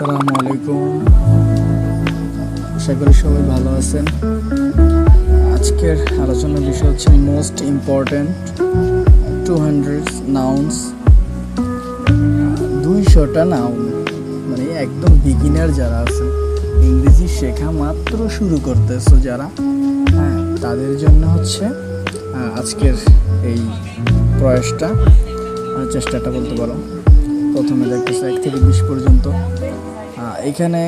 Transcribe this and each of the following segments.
আসসালামু আলাইকুম। আশা করি সবাই ভালো আছেন। আজকের আলোচনার বিষয় হচ্ছে most important two hundred nouns দুইশোটা noun মানে একদম বিগিনার যারা আছে ইংরেজি শেখা মাত্র শুরু করতেছো যারা। হ্যাঁ তাদের জন্য হচ্ছে আজকের এই প্রয়াসটা চেষ্টাটা বলতে পারো। প্রথমে দেখতেছে এক থেকে বিশ পর্যন্ত। এখানে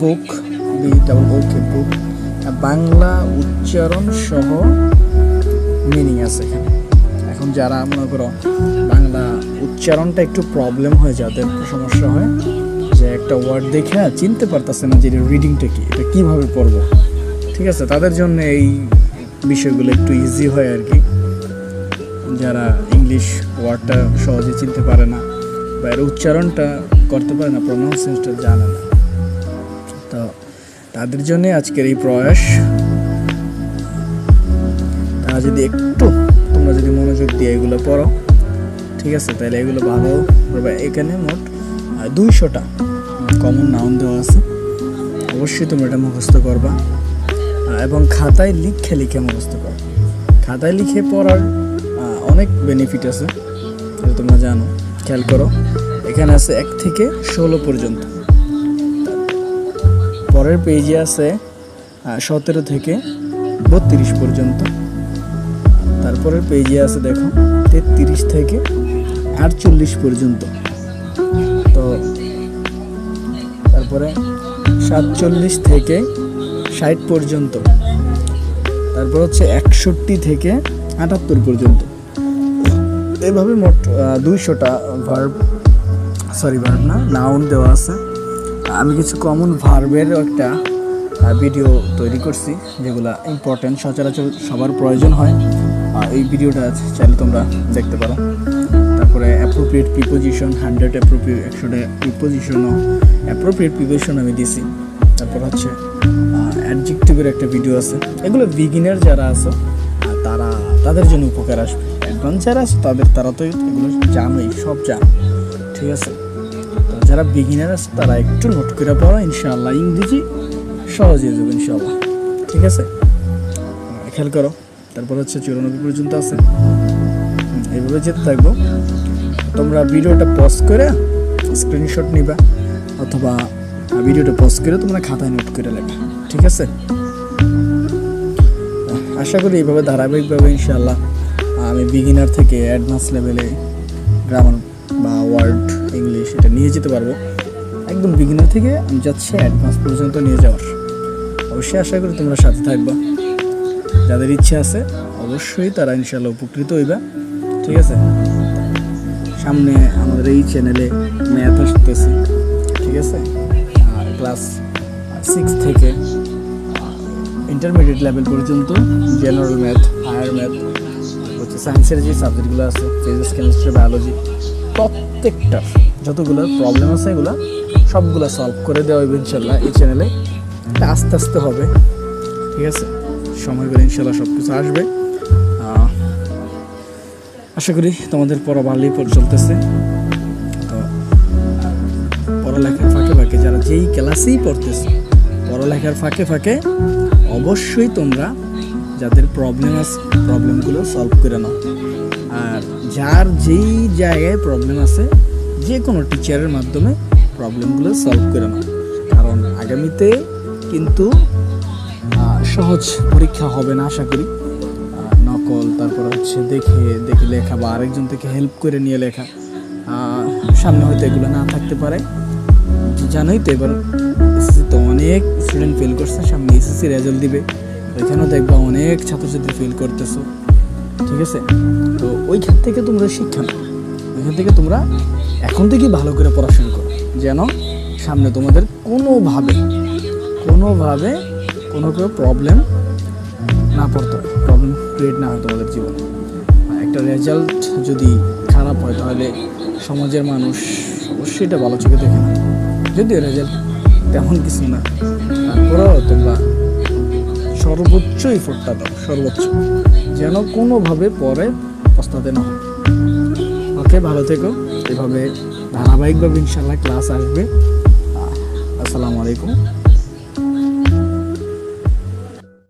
বুক বুক বাংলা উচ্চারণ সহ মিনিং আছে এখানে। এখন যারা মনে করো বাংলা উচ্চারণটা একটু প্রবলেম হয়, যাদের সমস্যা হয়, যে একটা ওয়ার্ড দেখে চিনতে পারতেছে না যে রিডিংটা কি, এটা কীভাবে পড়ব, ঠিক আছে? তাদের জন্য এই বিষয়গুলো একটু ইজি হয় আর কি। যারা ইংলিশ ওয়ার্ডটা সহজে চিনতে পারে না বা এর উচ্চারণটা করতে পারে না প্রনাউন্সিয়েশনটা জানে না। তো তাদের জন্য আজকের এই প্রয়াস। তারা যদি একটু, তোমরা যদি মনোযোগ দিয়ে এগুলো পড়ো, ঠিক আছে? তাহলে এগুলো ভালো এখানে মোট দুইশোটা কমন নাউন দেওয়া আছে। অবশ্যই তোমরা এটা মুখস্থ করবা। এবং খাতায় লিখে লিখে মুখস্থ করবা খাতায় লিখে পড়ার অনেক বেনিফিট আছে তোমরা জানো। খেয়াল করো, এখানে আছে এক থেকে ষোলো পর্যন্ত। পরের পেজে আছে সতেরো থেকে বত্রিশ পর্যন্ত। তারপরের পেজে আছে, দেখো, তেত্রিশ থেকে আটচল্লিশ পর্যন্ত। তো তারপরে সাতচল্লিশ থেকে ষাট পর্যন্ত। তারপর হচ্ছে একষট্টি থেকে আটাত্তর পর্যন্ত। এভাবে মোট দুইশোটা ভার্ব সরি ভার্ব না নাউন দেওয়া আছে, আমি কিছু কমন ভার্বের একটা ভিডিও তৈরি করছি, যেগুলা ইম্পর্টেন্ট সচরাচর সবার প্রয়োজন হয় এই ভিডিওটা চাইলে তোমরা দেখতে পারো। তারপরে অ্যাপ্রোপ্রিয়েট প্রিপোজিশন হান্ড্রেড অ্যাপ্রোপ্রিয়েট একশোটা প্রিপোজিশনও অ্যাপ্রোপ্রিয়েট প্রিপোজিশন আমি দিছি। তারপর হচ্ছে অ্যাডজেক্টিভের একটা ভিডিও আছে। এগুলো বিগিনার যারা আছে তারা তাদের জন্য উপকার আসবে। অ্যাডভান্স যারা আছে তাদের তারা তো এগুলো জানোই সব জানো। ঠিক আছে? যারা বিগিনার আছে তারা একটু নোট করে পড়া ইনশাআল্লাহ ইংরেজি সহজ হয়ে যাবে ইনশাআল্লাহ। ঠিক আছে? খেয়াল করো তারপর হচ্ছে চুরানব্বই পর্যন্ত আছে। হুম, এইভাবে যেতে থাকব। তোমরা ভিডিওটা পজ করে স্ক্রিনশট নিবা অথবা ভিডিওটা পজ করে তোমরা খাতায় নোট করে লেখা ঠিক আছে? আশা করি এইভাবে ধারাবাহিকভাবে ইনশাল্লাহ আমি বিগিনার থেকে অ্যাডভান্স লেভেলে গ্রামার বা ওয়ার্ড ইংলিশ এটা নিয়ে যেতে পারব। একদম বিগিনার থেকে আমি যাচ্ছি অ্যাডভান্স পর্যন্ত নিয়ে যাওয়ার। অবশ্যই আশা করি তোমরা সাথে থাকবা। যাদের ইচ্ছে আছে, অবশ্যই তারা ইনশাল্লাহ উপকৃত হইবা। ঠিক আছে? সামনে আমাদের এই চ্যানেলে ম্যাথ আসতেছে। ঠিক আছে? আর ক্লাস সিক্স থেকে ইন্টারমিডিয়েট লেভেল পর্যন্ত জেনারেল ম্যাথ হায়ার ম্যাথ হচ্ছে সায়েন্সের যে সাবজেক্টগুলো আছে ফিজিক্স কেমিস্ট্রি বায়োলজি প্রত্যেকটা যতগুলো প্রবলেম আছে এগুলো সবগুলো সলভ করে দেওয়া হবে ইনশাল্লাহ এই চ্যানেলে আস্তে আস্তে হবে, ঠিক আছে? সময় করে ইনশাল্লাহ সব কিছু আসবে আশা করি তোমাদের পড়া ভালোই চলতেছে। তো পড়ালেখার ফাঁকে ফাঁকে যারা যেই ক্লাসেই পড়তেছে পড়ালেখার ফাঁকে ফাঁকে অবশ্যই তোমরা যাদের প্রবলেম আছে প্রবলেমগুলো সলভ করে নাও। আর যার যেই জায়গায় প্রবলেম আছে, যে কোনো টিচারের মাধ্যমে প্রবলেমগুলো সলভ করে নাও। কারণ আগামীতে কিন্তু সহজ পরীক্ষা হবে না, আশা করি। নকল, তারপর হচ্ছে দেখে দেখে লেখা বা আরেকজন থেকে হেল্প করে নিয়ে লেখা। সামনে হয়তো এগুলো না থাকতে পারে। জানোই তো এবার তো অনেক স্টুডেন্ট ফেল করছে, সামনে এসএসসি রেজাল্ট দিবে। ওইখানেও দেখবা অনেক ছাত্রছাত্রী ফেল করতেছো। ঠিক আছে? তো ওইখান থেকে তোমরা শিক্ষা নাও। ওইখান থেকে তোমরা এখন থেকেই ভালো করে পড়াশোনা করো। যেন সামনে তোমাদের কোনোভাবে কোনোভাবে কোনো কেউ প্রবলেম না পড়তে হয় প্রবলেম ক্রিয়েট না হয় তোমাদের জীবনে। একটা রেজাল্ট যদি খারাপ হয়, তাহলে সমাজের মানুষ অবশ্যই এটা ভালো চোখে দেখে না যদিও রেজাল্ট তেমন কিছু না। তারপরেও তোমরা সর্বোচ্চ ইফোর্টটা দাও, সর্বোচ্চ। যেন কোনোভাবে পরে পস্তাতে না ওকে, ভালো থেকো। এভাবে ধারাবাহিকভাবে ইনশাল্লাহ ক্লাস আসবে। আসসালামু আলাইকুম।